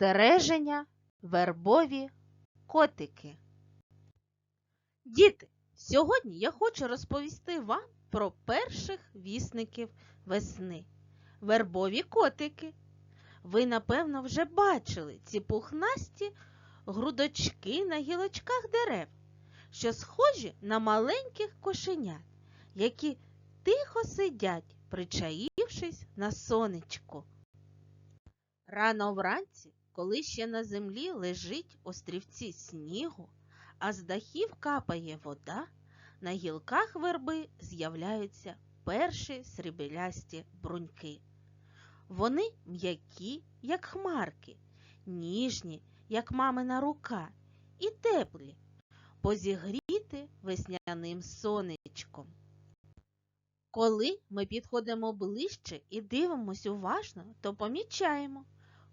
Спостереження вербові котики. Діти, сьогодні я хочу розповісти вам про перших вісників весни. Вербові котики. Ви, напевно, вже бачили ці пухнасті грудочки на гілочках дерев, що схожі на маленьких кошенят, які тихо сидять, причаївшись на сонечку. Рано вранці, коли ще на землі лежить острівці снігу, а з дахів капає вода, на гілках верби з'являються перші сріблясті бруньки. Вони м'які, як хмарки, ніжні, як мамина рука, і теплі, позігріти весняним сонечком. Коли ми підходимо ближче і дивимось уважно, то помічаємо,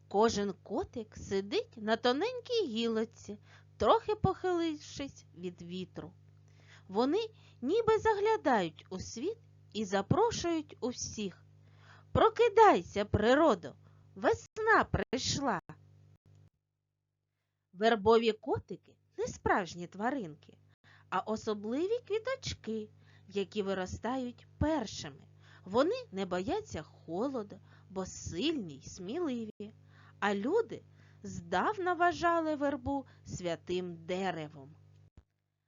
кожен котик сидить на тоненькій гілоці, трохи похилившись від вітру. Вони ніби заглядають у світ і запрошують усіх. Прокидайся, природо, весна прийшла. Вербові котики не справжні тваринки, а особливі квіточки, які виростають першими. Вони не бояться холоду, бо сильні й сміливі, а люди здавна вважали вербу святим деревом.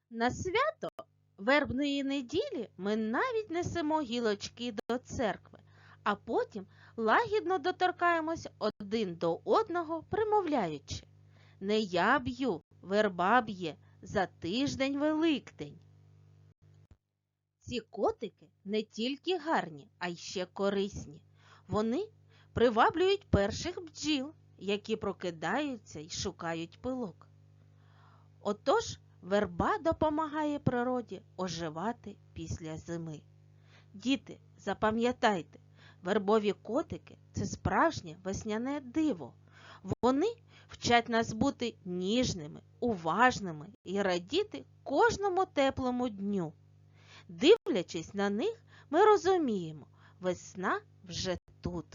На свято вербної неділі ми навіть несемо гілочки до церкви, а потім лагідно доторкаємось один до одного, примовляючи Не я б'ю, верба б'є, за тиждень Великдень. Ці котики не тільки гарні, а й ще корисні. Вони приваблюють перших бджіл, які прокидаються й шукають пилок. Отож, верба допомагає природі оживати після зими. Діти, запам'ятайте, вербові котики це справжнє весняне диво. Вони вчать нас бути ніжними, уважними і радіти кожному теплому дню. Дивлячись на них, ми розуміємо, весна вже тут.